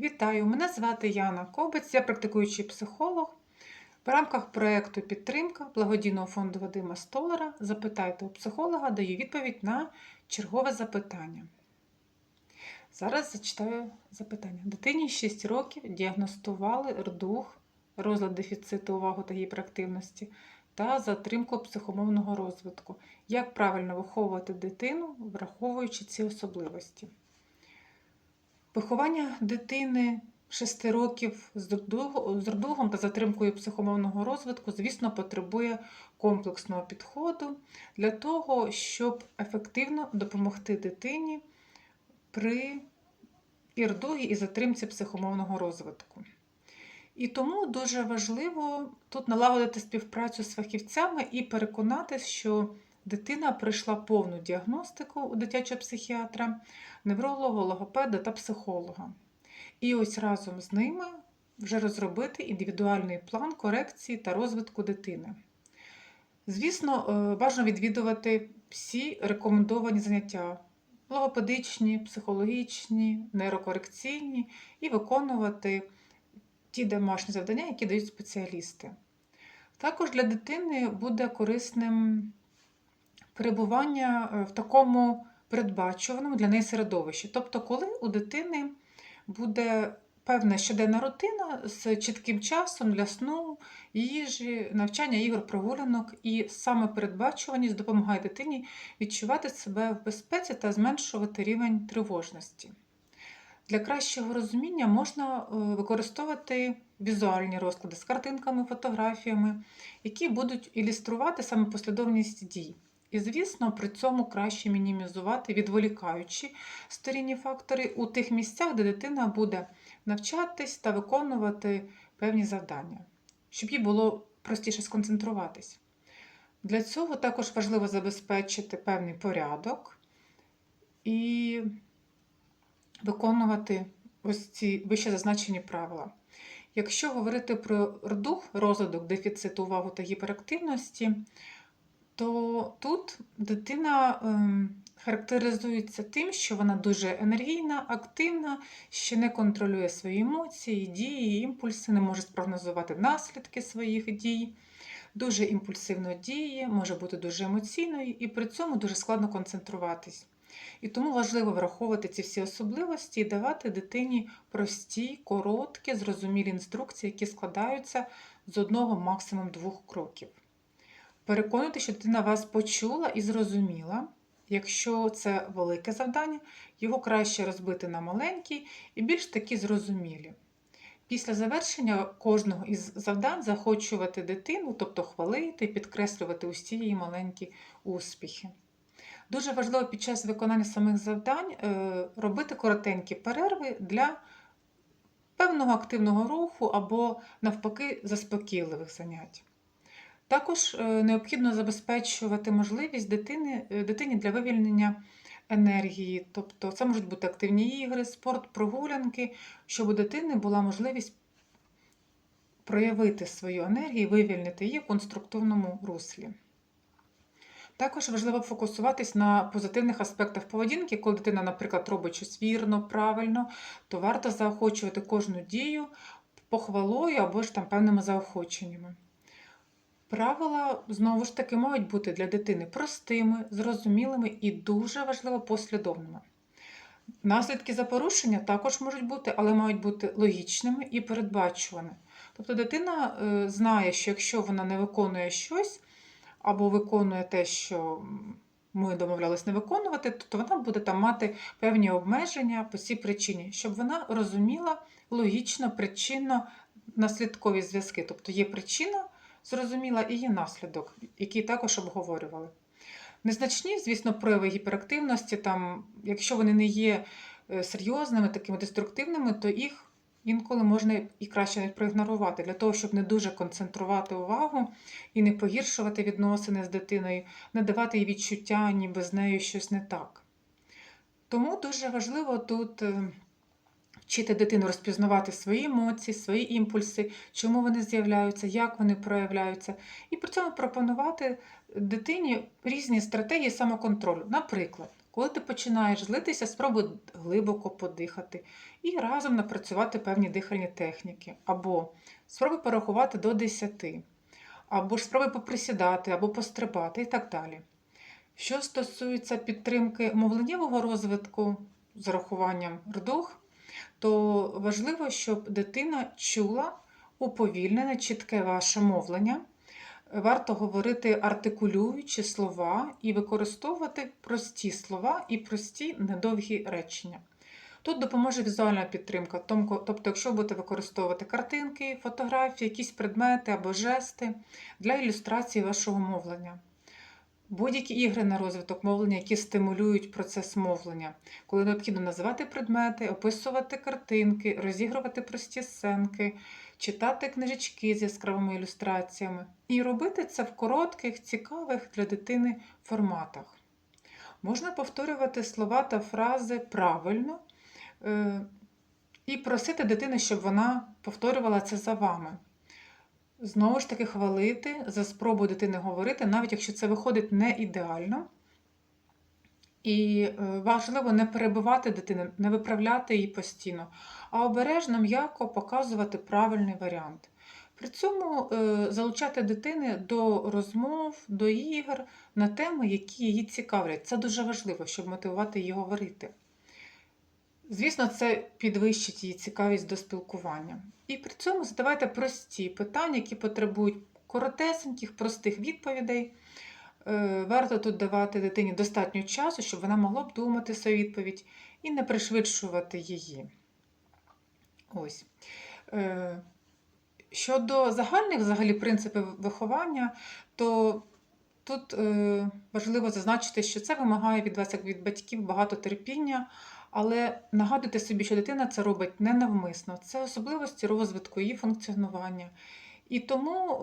Вітаю! Мене звати Яна Кобець, я практикуючий психолог. В рамках проєкту Підтримка благодійного фонду Вадима Столара Запитайте у психолога даю відповідь на чергове запитання. Зараз зачитаю запитання. Дитині 6 років діагностували рдух, розлад дефіциту уваги та гіперактивності та затримку психомовного розвитку. Як правильно виховувати дитину, враховуючи ці особливості? Виховання дитини 6 років з рдугом та затримкою психомовного розвитку, звісно, потребує комплексного підходу для того, щоб ефективно допомогти дитині при і рдугі, і затримці психомовного розвитку. І тому дуже важливо тут налагодити співпрацю з фахівцями і переконатися, що дитина пройшла повну діагностику у дитячого психіатра, невролога, логопеда та психолога. І ось разом з ними вже розробити індивідуальний план корекції та розвитку дитини. Звісно, е, бажано відвідувати всі рекомендовані заняття логопедичні, психологічні, нейрокорекційні і виконувати ті домашні завдання, які дають спеціалісти. Також для дитини буде корисним перебування е, в такому передбачуваному для неї середовищі. Тобто, коли у дитини буде певна щоденна рутина з чітким часом для сну, їжі, навчання, ігор, прогулянок, і саме передбачуваність допомагає дитині відчувати себе в безпеці та зменшувати рівень тривожності. Для кращого розуміння можна е, використовувати візуальні розклади з картинками, фотографіями, які будуть ілюструвати саме послідовність дій. І, звісно, при цьому краще мінімізувати відволікаючі сторінні фактори у тих місцях, де дитина буде навчатись та виконувати певні завдання, щоб їй було простіше сконцентруватись. Для цього також важливо забезпечити певний порядок і виконувати ось ці вище зазначені правила. Якщо говорити про рдух, розвиток дефіциту уваги та гіперактивності, то тут дитина ем, характеризується тим, що вона дуже енергійна, активна, ще не контролює свої емоції, дії, імпульси, не може спрогнозувати наслідки своїх дій, дуже імпульсивно діє, може бути дуже емоційною і при цьому дуже складно концентруватись. І тому важливо враховувати ці всі особливості і давати дитині прості, короткі, зрозумілі інструкції, які складаються з одного, максимум двох кроків. Переконуйте, що дитина вас почула і зрозуміла. Якщо це велике завдання, його краще розбити на маленькі і більш такі зрозумілі. Після завершення кожного із завдань захочувати дитину, тобто хвалити, підкреслювати усі її маленькі успіхи. Дуже важливо під час виконання самих завдань е, робити коротенькі перерви для певного активного руху або, навпаки, заспокійливих занять. Також е, необхідно забезпечувати можливість дитини, е, дитині для вивільнення енергії, тобто це можуть бути активні ігри, спорт, прогулянки, щоб у дитини була можливість проявити свою енергію, вивільнити її в конструктивному руслі. Також важливо фокусуватись на позитивних аспектах поведінки, коли дитина, наприклад, робить щось вірно, правильно, то варто заохочувати кожну дію похвалою або ж там певними заохоченнями. Правила, знову ж таки, мають бути для дитини простими, зрозумілими і дуже важливо послідовними. Наслідки за порушення також можуть бути, але мають бути логічними і передбачуваними. Тобто дитина е, знає, що якщо вона не виконує щось, або виконує те, що ми домовлялись не виконувати, то вона буде там мати певні обмеження по цій причині, щоб вона розуміла логічно, причинно наслідкові зв'язки. Тобто є причина, зрозуміла, і є наслідок, який також обговорювали. Незначні, звісно, прояви гіперактивності, там, якщо вони не є е, серйозними, такими деструктивними, то їх інколи можна і краще проігнорувати, для того, щоб не дуже концентрувати увагу і не погіршувати відносини з дитиною, не давати їй відчуття, ніби з нею щось не так. Тому дуже важливо тут е, вчити дитину розпізнавати свої емоції, свої імпульси, чому вони з'являються, як вони проявляються, і при цьому пропонувати дитині різні стратегії самоконтролю. Наприклад, Коли ти починаєш злитися, спробуй глибоко подихати і разом напрацювати певні дихальні техніки. Або спробуй порахувати до 10, або ж спробуй поприсідати, або пострибати і так далі. Що стосується підтримки мовленнєвого розвитку з урахуванням рдух, то важливо, щоб дитина чула уповільнене, чітке ваше мовлення. Варто говорити артикулюючи слова і використовувати прості слова і прості недовгі речення. Тут допоможе візуальна підтримка, тобто, якщо будете використовувати картинки, фотографії, якісь предмети або жести для ілюстрації вашого мовлення. Будь-які ігри на розвиток мовлення, які стимулюють процес мовлення, коли необхідно називати предмети, описувати картинки, розігрувати прості сценки, читати книжечки з яскравими ілюстраціями і робити це в коротких, цікавих для дитини форматах. Можна повторювати слова та фрази правильно е, і просити дитини, щоб вона повторювала це за вами. Знову ж таки, хвалити за спробу дитини говорити, навіть якщо це виходить не ідеально. І е, важливо не перебивати дитину, не виправляти її постійно, а обережно, м'яко показувати правильний варіант. При цьому е, залучати дитини до розмов, до ігор на теми, які її цікавлять. Це дуже важливо, щоб мотивувати її говорити. Звісно, це підвищить її цікавість до спілкування. І при цьому задавайте прості питання, які потребують коротесеньких, простих відповідей. Е, Варто тут давати дитині достатньо часу, щоб вона могла б думати свою відповідь і не пришвидшувати її. Ось. Е, Щодо загальних взагалі принципів виховання, то тут е, важливо зазначити, що це вимагає від вас, як від батьків, багато терпіння, але нагадуйте собі, що дитина це робить ненавмисно. Це особливості розвитку її функціонування. І тому е,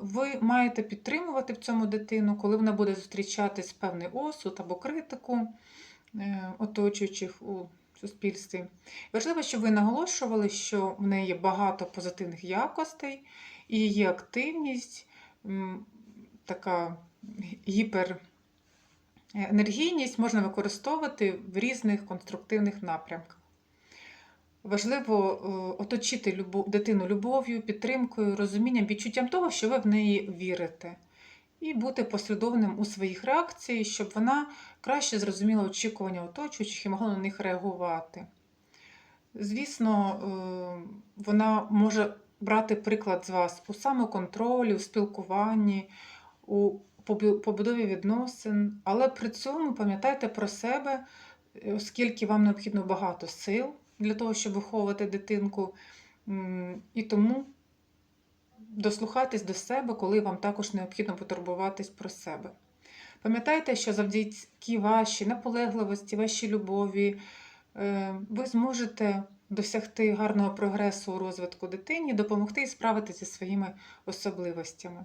ви маєте підтримувати в цьому дитину, коли вона буде зустрічатись певний осуд або критику е, оточуючих у суспільстві. Важливо, щоб ви наголошували, що в неї є багато позитивних якостей, і її активність, така гіперенергійність можна використовувати в різних конструктивних напрямках. Важливо е, оточити дитину любов'ю, підтримкою, розумінням, відчуттям того, що ви в неї вірите, і бути послідовним у своїх реакціях, щоб вона краще зрозуміла очікування оточуючих і могла на них реагувати. Звісно, е, вона може брати приклад з вас у самоконтролі, у спілкуванні, у побудові відносин, але при цьому пам'ятайте про себе, е, оскільки вам необхідно багато сил для того, щоб виховувати дитинку. І тому дослухайтесь до себе, коли вам також необхідно потурбуватись про себе. Пам'ятайте, що завдяки вашій наполегливості, вашій любові, е, ви зможете досягти гарного прогресу у розвитку дитині, допомогти і справитися зі своїми особливостями.